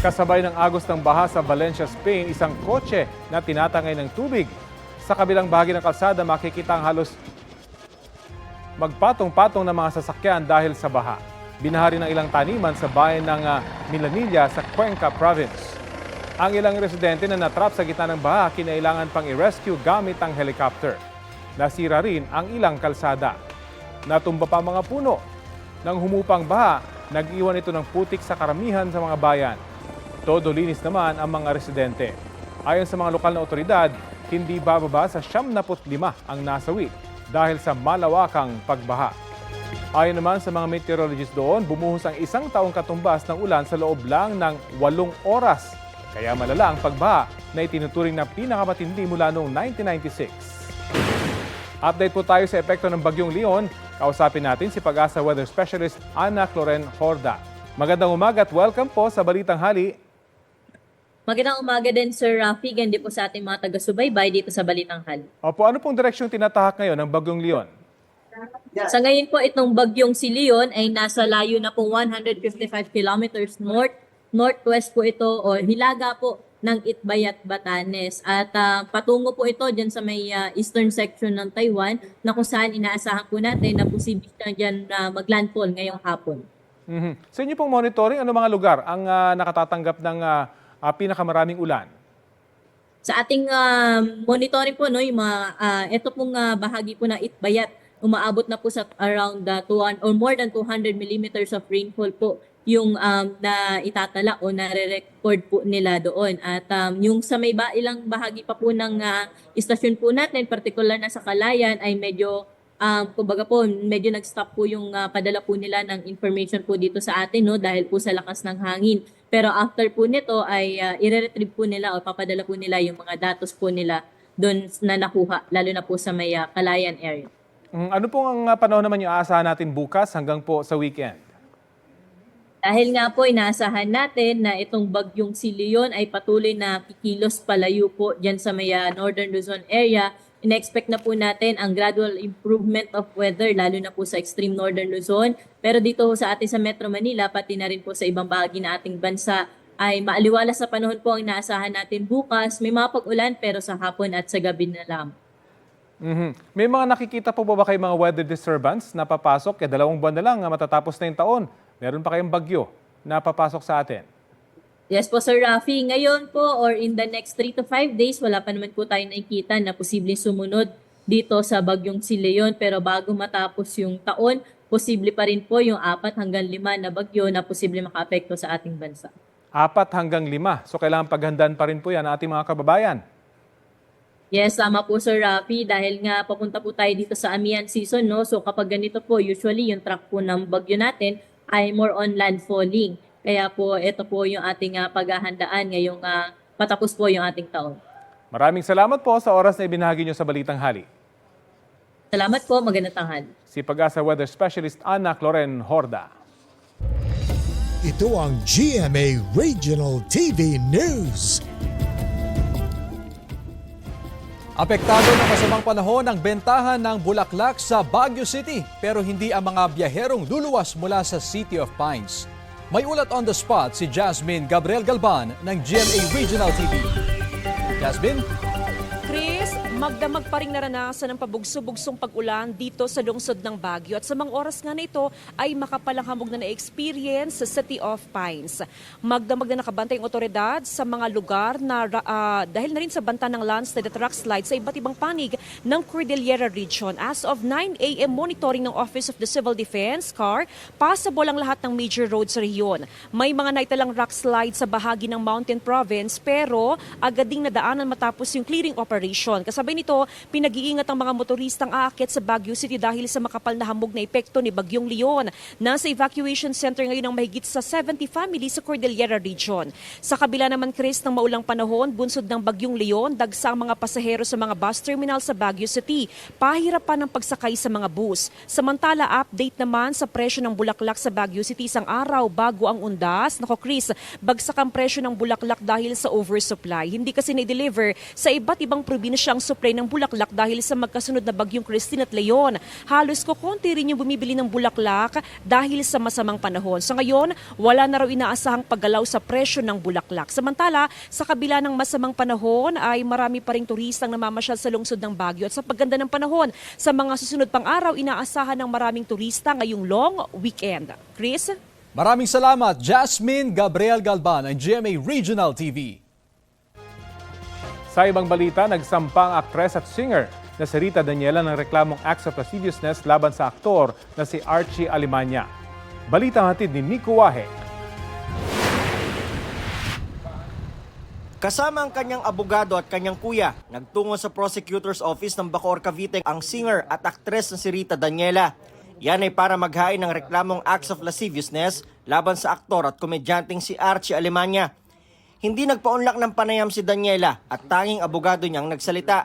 Kasabay ng agos ng baha sa Valencia, Spain, isang kotse na tinatangay ng tubig. Sa kabilang bahagi ng kalsada, makikita ang halos magpatong-patong ng mga sasakyan dahil sa baha. Binahari ng ilang taniman sa bayan ng ah, Milanilla sa Cuenca Province. Ang ilang residente na natrap sa gitna ng baha kinailangan pang i-rescue gamit ang helicopter. Nasira rin ang ilang kalsada. Natumba pa mga puno. Nang humupang baha, nag-iwan ito ng putik sa karamihan sa mga bayan. Todo linis naman ang mga residente. Ayon sa mga lokal na otoridad, hindi bababa sa 75 ang nasawi dahil sa malawakang pagbaha. Ayon naman sa mga meteorologists doon, bumuhos ang isang taong katumbas ng ulan sa loob lang ng walong oras. Kaya malala ang pagbaha na itinuturing na pinakamatindi mula noong 1996. Update po tayo sa epekto ng Bagyong Leon. Kausapin natin si Pag-asa Weather Specialist Ana Cloren Horda. Magandang umaga at welcome po sa Balitang Hali. Magandang umaga din, Sir Rafi. Gandi po sa ating mga taga-subaybay dito sa Balitang Hali. Opo, ano pong direksyong tinatahak ngayon ng Bagyong Leon? Sa ngayon po, itong bagyong si Leon ay nasa layo na po 155 kilometers north, northwest po ito o hilaga po ng Itbayat, Batanes. At ah, patungo po ito dyan sa may ah, eastern section ng Taiwan na kung saan inaasahan po natin na posible na dyan na maglandfall ngayong hapon. Mhm. Sa inyo pong monitoring, ano mga lugar ang ah, nakatatanggap ng ah, ah, pinakamaraming ulan? Sa ating ah, monitoring po, no, yung mga, ah, ito pong ah, bahagi po na Itbayat, umaabot na po sa around uh, 200 or more than 200 millimeters of rainfall po yung um, na itatala o nare-record po nila doon. At um, yung sa may ba, ilang bahagi pa po ng ah, istasyon po natin, particular na sa Kalayan, ay medyo um, kumbaga po, medyo nag-stop po yung ah, padala po nila ng information po dito sa atin, no, dahil po sa lakas ng hangin. Pero after po nito ay uh, i-retrieve po nila o papadala po nila yung mga datos po nila doon na nakuha, lalo na po sa may ah, Kalayan area. Mm, ano pong ang ah, panahon naman yung aasahan natin bukas hanggang po sa weekend? Dahil nga po inaasahan natin na itong bagyong si Leon ay patuloy na kikilos palayo po dyan sa may ah, Northern Luzon area. In-expect na po natin ang gradual improvement of weather lalo na po sa extreme Northern Luzon. Pero dito sa atin sa Metro Manila, pati na rin po sa ibang bahagi na ating bansa, ay maaliwala sa panahon po ang inaasahan natin bukas. May mga pag-ulan pero sa hapon at sa gabi na lang. Mhm. May mga nakikita po ba, ba kayo mga weather disturbance na papasok? Kaya dalawang buwan na lang matatapos na yung taon. Meron pa kayong bagyo na papasok sa atin. Yes po, Sir Rafi. Ngayon po or in the next 3 to 5 days, wala pa naman po tayo nakikita na posibleng sumunod dito sa bagyong si Leon. Pero bago matapos yung taon, posible pa rin po yung 4 hanggang 5 na bagyo na posible makaapekto sa ating bansa. Apat hanggang lima. So kailangan paghandaan pa rin po yan ating mga kababayan. Yes, tama po Sir Rafi dahil nga papunta po tayo dito sa Amihan season, no? So kapag ganito po, usually yung track po ng bagyo natin ay more on landfalling. Kaya po ito po yung ating ah, paghahandaan ngayong ah, patapos po yung ating taon. Maraming salamat po sa oras na ibinahagi nyo sa Balitang Hali. Salamat po, magandang tanghali. Si Pag-asa Weather Specialist Ana Cloren Horda. Ito ang GMA Regional TV News. Apektado ng masamang panahon ang bentahan ng bulaklak sa Baguio City pero hindi ang mga biyaherong luluwas mula sa City of Pines. May ulat on the spot si Jasmine Gabriel Galban ng GMA Regional TV. Jasmine? Magdamag pa rin naranasan ng pabugso-bugsong pag-ulan dito sa lungsod ng Baguio at sa mga oras nga na ito ay makapalang hamog na na-experience sa City of Pines. Magdamag na nakabantay ang otoridad sa mga lugar na ah, dahil na rin sa banta ng landslide at rock slide sa iba't ibang panig ng Cordillera Region. As of 9 a.m. monitoring ng Office of the Civil Defense, CAR, passable ang lahat ng major roads sa rehiyon. May mga naitalang rock slide sa bahagi ng Mountain Province pero agad ding nadaanan matapos yung clearing operation. Kasabay nito, pinag-iingat ang mga motoristang aakyat sa Baguio City dahil sa makapal na hamog na epekto ni Bagyong Leon. Nasa evacuation center ngayon ang mahigit sa 70 families sa Cordillera Region. Sa kabila naman, Chris, ng maulang panahon, bunsod ng Bagyong Leon, dagsa ang mga pasahero sa mga bus terminal sa Baguio City. Pahirapan ang pagsakay sa mga bus. Samantala, update naman sa presyo ng bulaklak sa Baguio City isang araw bago ang undas. Nako Chris, bagsak ang presyo ng bulaklak dahil sa oversupply. Hindi kasi na-deliver sa iba't ibang probinsyang supply supply ng bulaklak dahil sa magkasunod na bagyong Christine at Leon. Halos ko konti rin yung bumibili ng bulaklak dahil sa masamang panahon. Sa ngayon, wala na raw inaasahang paggalaw sa presyo ng bulaklak. Samantala, sa kabila ng masamang panahon ay marami pa ring turistang namamasyal sa lungsod ng Baguio at sa pagganda ng panahon, sa mga susunod pang araw, inaasahan ng maraming turista ngayong long weekend. Chris? Maraming salamat, Jasmine Gabriel Galban ng GMA Regional TV. Sa ibang balita, nagsampa ang aktres at singer na si Rita Daniela ng reklamong acts of lasciviousness laban sa aktor na si Archie Alimanya. Balita hatid ni Nico Wahe. Kasama ang kanyang abogado at kanyang kuya, nagtungo sa prosecutor's office ng Bacoor Cavite ang singer at aktres na si Rita Daniela. Yan ay para maghain ng reklamong acts of lasciviousness laban sa aktor at komedyanteng si Archie Alemanya. Hindi nagpaunlak ng panayam si Daniela at tanging abogado niyang nagsalita.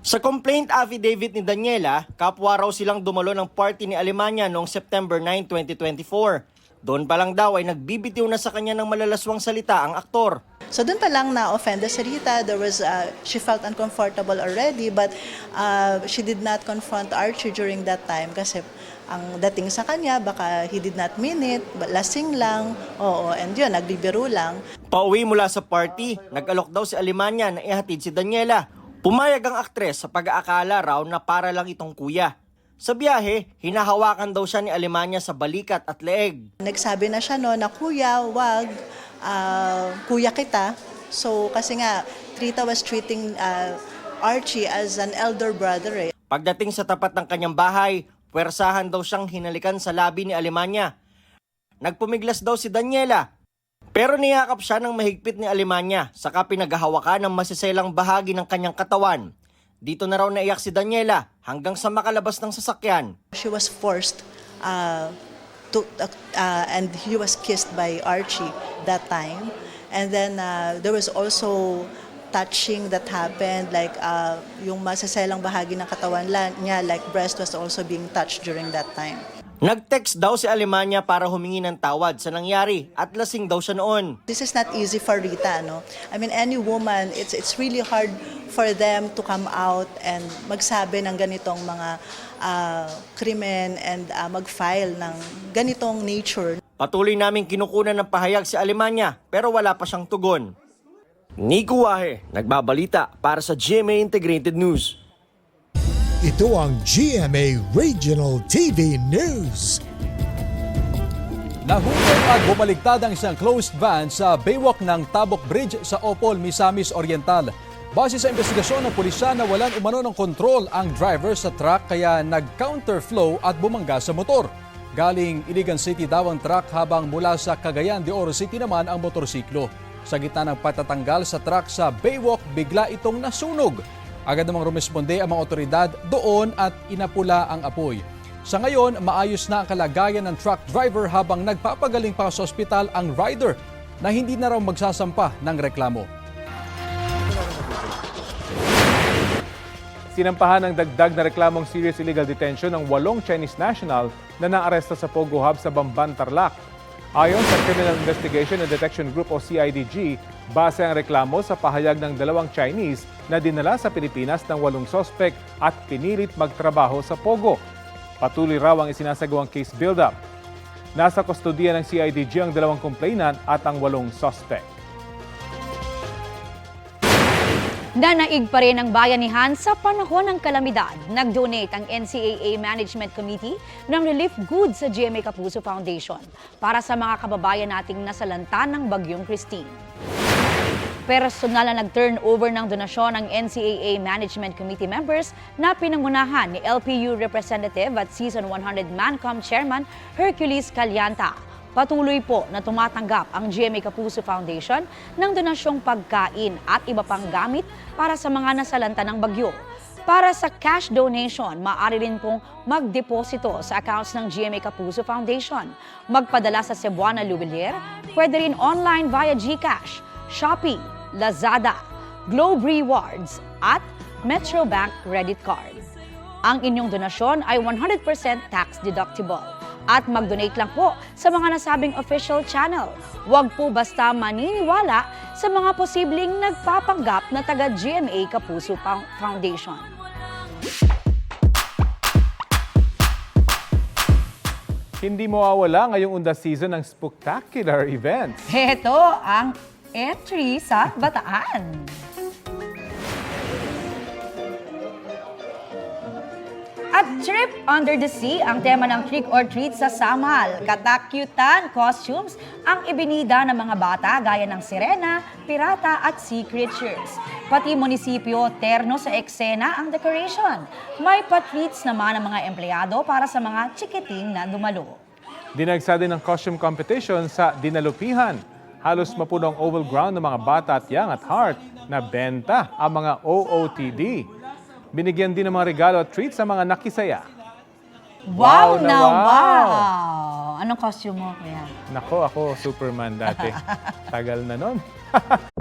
Sa complaint affidavit ni Daniela, kapwa raw silang dumalo ng party ni Alemanya noong September 9, 2024. Doon pa lang daw ay nagbibitiw na sa kanya ng malalaswang salita ang aktor. So doon pa lang na offend si Rita. There was uh, she felt uncomfortable already but uh, she did not confront Archie during that time kasi ang dating sa kanya baka he did not mean it, but lasing lang. Oo, and yun nagbibiro lang. Pauwi mula sa party, nag-alok daw si Alemanya na ihatid si Daniela. Pumayag ang aktres sa pag-aakala raw na para lang itong kuya. Sa biyahe, hinahawakan daw siya ni Alemanya sa balikat at leeg. Nagsabi na siya no na kuya, wag uh, kuya kita. So kasi nga Rita was treating uh, Archie as an elder brother eh. Pagdating sa tapat ng kanyang bahay, puwersahan daw siyang hinalikan sa labi ni Alemanya. Nagpumiglas daw si Daniela. Pero niyakap siya ng mahigpit ni Alemanya, saka pinaghahawakan ng masiselang bahagi ng kanyang katawan. Dito na raw naiyak si Daniela hanggang sa makalabas ng sasakyan. She was forced uh, to, uh, and he was kissed by Archie that time. And then uh, there was also touching that happened, like uh, yung masaselang bahagi ng katawan niya, like breast was also being touched during that time. Nag-text daw si Alemanya para humingi ng tawad sa nangyari at lasing daw siya noon. This is not easy for Rita, no? I mean, any woman, it's, it's really hard for them to come out and magsabi ng ganitong mga uh, krimen and uh, mag-file ng ganitong nature. Patuloy naming kinukunan ng pahayag si Alemanya pero wala pa siyang tugon. Nico Wahe, nagbabalita para sa GMA Integrated News. Ito ang GMA Regional TV News. Nahulog at bumaligtad ang isang closed van sa baywalk ng Tabok Bridge sa Opol, Misamis Oriental. Base sa investigasyon ng pulisya na walang umano ng kontrol ang driver sa truck kaya nag-counterflow at bumangga sa motor. Galing Iligan City daw ang truck habang mula sa Cagayan de Oro City naman ang motorsiklo. Sa gitna ng patatanggal sa truck sa baywalk, bigla itong nasunog. Agad namang rumesponde ang mga otoridad doon at inapula ang apoy. Sa ngayon, maayos na ang kalagayan ng truck driver habang nagpapagaling pa sa ospital ang rider na hindi na raw magsasampa ng reklamo. Sinampahan ng dagdag na reklamong serious illegal detention ng walong Chinese national na naaresto sa Pogo Hub sa Bamban, Tarlac. Ayon sa Criminal Investigation and Detection Group o CIDG, base ang reklamo sa pahayag ng dalawang Chinese na dinala sa Pilipinas ng walong sospek at pinilit magtrabaho sa Pogo. Patuloy raw ang isinasagawang case build-up. Nasa kustodiya ng CIDG ang dalawang complainant at ang walong sospek. Nanaig pa rin ang bayanihan sa panahon ng kalamidad. Nag-donate ang NCAA Management Committee ng relief goods sa GMA Kapuso Foundation para sa mga kababayan nating nasalanta ng Bagyong Christine. Personal na nag-turn over ng donasyon ng NCAA Management Committee members na pinangunahan ni LPU Representative at Season 100 Mancom Chairman Hercules Calyanta. Patuloy po na tumatanggap ang GMA Kapuso Foundation ng donasyong pagkain at iba pang gamit para sa mga nasalanta ng bagyo. Para sa cash donation, maaari rin pong magdeposito sa accounts ng GMA Kapuso Foundation. Magpadala sa Cebuana Lubilier, pwede rin online via GCash, Shopee, Lazada, Globe Rewards at Metrobank Credit Card. Ang inyong donasyon ay 100% tax deductible. At mag-donate lang po sa mga nasabing official channel. Huwag po basta maniniwala sa mga posibleng nagpapanggap na taga GMA Kapuso Fo- Foundation. Hindi mawawala ngayong unda season ng spectacular events. Heto ang entry sa Bataan. At Trip Under the Sea ang tema ng Trick or Treat sa Samal. Katakyutan costumes ang ibinida ng mga bata gaya ng sirena, pirata at sea creatures. Pati munisipyo, terno sa eksena ang decoration. May pa-treats naman ang mga empleyado para sa mga chikiting na dumalo. Dinagsa din ng costume competition sa Dinalupihan. Halos mapuno ang oval ground ng mga bata at young at heart na benta ang mga OOTD. Binigyan din ng mga regalo at treats sa mga nakisaya. Wow, Wow na na wow! wow! Anong costume mo, kuya? Nako, ako Superman dati. Tagal na nun.